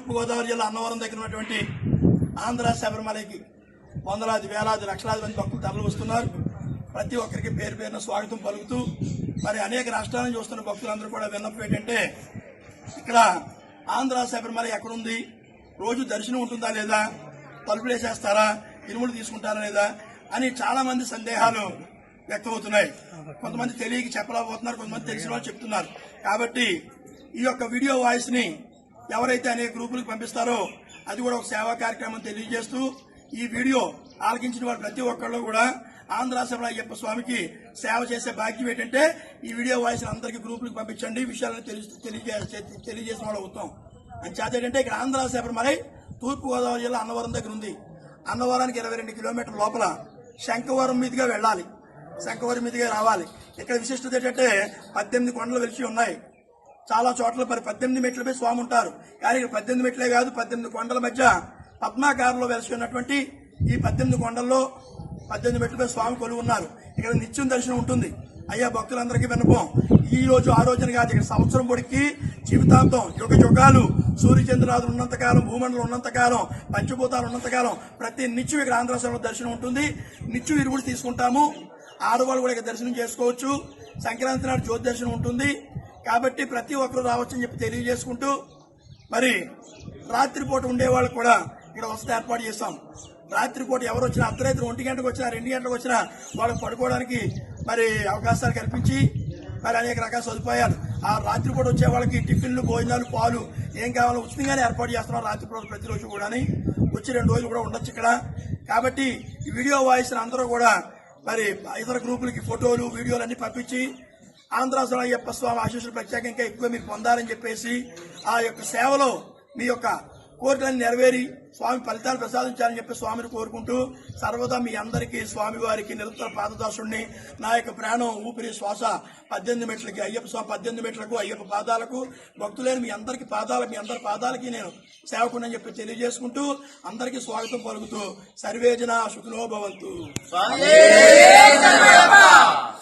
తూర్పుగోదావరి జిల్లా అన్నవరం దగ్గర ఉన్నటువంటి ఆంధ్ర శబరిమలకి వందలాది వేలాది లక్షలాది మంది భక్తులు తరలి వస్తున్నారు. ప్రతి ఒక్కరికి పేరు పేరున స్వాగతం పలుకుతూ మరి అనేక రాష్ట్రాలను చూస్తున్న భక్తులందరూ కూడా విన్నపం ఏంటంటే ఇక్కడ ఆంధ్ర శబరిమల ఎక్కడుంది? రోజు దర్శనం ఉంటుందా లేదా? తలుపులు వేసేస్తారా? ఇరుములు తీసుకుంటారా లేదా? అని చాలా మంది సందేహాలు వ్యక్తమవుతున్నాయి. కొంతమంది తెలియక చెప్పలేకపోతున్నారు కొంతమంది తెలిసిన వాళ్ళు చెప్తున్నారు. కాబట్టి ఈ యొక్క వీడియో వాయిస్ని ఎవరైతే అనేక గ్రూపులకు పంపిస్తారో అది కూడా ఒక సేవా కార్యక్రమం తెలియజేస్తూ ఈ వీడియో ఆలకించిన వారు ప్రతి ఒక్కళ్ళు కూడా ఆంధ్ర అయ్యప్ప స్వామికి సేవ చేసే భాగ్యం ఏంటంటే ఈ వీడియో వాయిస్ అందరికీ గ్రూపులకు పంపించండి. విషయాలను తెలియజే- తెలియజేసిన వాళ్ళు అవుతాం. అని చేత ఏంటంటే ఇక్కడ ఆంధ్ర శబరిమలై తూర్పు జిల్లా అన్నవరం దగ్గర ఉంది. అన్నవరానికి ఇరవై రెండు కిలోమీటర్ల లోపల శంఖవరం మీదుగా వెళ్ళాలి. శంఖవరం మీదుగా రావాలి. ఇక్కడ విశిష్టత ఏంటంటే పద్దెనిమిది కొండలు వెలిసి ఉన్నాయి. చాలా చోట్ల మరి పద్దెనిమిది మెట్లపై స్వామి ఉంటారు. కానీ ఇక్కడ పద్దెనిమిది మెట్లే కాదు పద్దెనిమిది కొండల మధ్య పద్మాకారంలో వెలిసి ఉన్నటువంటి ఈ పద్దెనిమిది కొండల్లో పద్దెనిమిది మెట్లపై స్వామి కొలువు ఉన్నారు. ఇక్కడ నిత్యం దర్శనం ఉంటుంది. అయ్యా భక్తులందరికీ వినపం ఈ రోజు ఆ రోజున కాదు ఇక్కడ సంవత్సరం పొడికి జీవితాంతం యుగ యుగాలు సూర్యచంద్రాదులు ఉన్నంతకాలం భూమండలం ఉన్నంతకాలం పంచభూతాలు ఉన్నంతకాలం ప్రతి నిత్యం ఇక్కడ ఆంధ్రశ్వరంలో దర్శనం ఉంటుంది. నిత్యం ఇరువులు తీసుకుంటాము. ఆడవాళ్ళు కూడా ఇక్కడ దర్శనం చేసుకోవచ్చు. సంక్రాంతి నాడు జ్యోతి దర్శనం ఉంటుంది. కాబట్టి ప్రతి ఒక్కరు రావచ్చని చెప్పి తెలియజేసుకుంటూ మరి రాత్రిపూట ఉండే వాళ్ళు కూడా ఇక్కడ వసతి ఏర్పాటు చేస్తాం రాత్రిపూట ఎవరు వచ్చినా అర్ధరాత్రి ఒంటి గంటకు వచ్చినా రెండు గంటలకు వచ్చినా వాళ్ళకి పడుకోవడానికి మరి అవకాశాలు కల్పించి మరి అనేక రకాల సదుపాయాలు. ఆ రాత్రిపూట వచ్చే వాళ్ళకి టిఫిన్లు భోజనాలు పాలు ఏం కావాలో ఉచితంగానే ఏర్పాటు చేస్తున్నాం రాత్రిపూట ప్రతిరోజు కూడా వచ్చి రెండు రోజులు కూడా ఉండొచ్చు ఇక్కడ. కాబట్టి వీడియో వాయిస్ అందరూ కూడా మరి ఇతర గ్రూపులకి ఫోటోలు వీడియోలు అన్ని పంపించి ఆంధ్రాసుల అయ్యప్ప స్వామి ఆశీస్సులు ప్రత్యేకంగా ఎక్కువ మీరు పొందాలని చెప్పేసి ఆ యొక్క సేవలో మీ యొక్క కోరికలను నెరవేరి స్వామి ఫలితాలు ప్రసాదించాలని చెప్పి స్వామిని కోరుకుంటూ సర్వదా మీ అందరికీ స్వామివారికి నిరంతర పాదదాసుడిని నా యొక్క ప్రాణం ఊపిరి శ్వాస పద్దెనిమిది మెట్లకి అయ్యప్ప స్వామి పద్దెనిమిది మెట్లకు అయ్యప్ప పాదాలకు భక్తులేని మీ అందరికి పాదాల మీ అందరి పాదాలకి నేను సేవకుని చెప్పి తెలియజేసుకుంటూ అందరికీ స్వాగతం పలుకుతూ సర్వేజన శుక్లో భవంతు.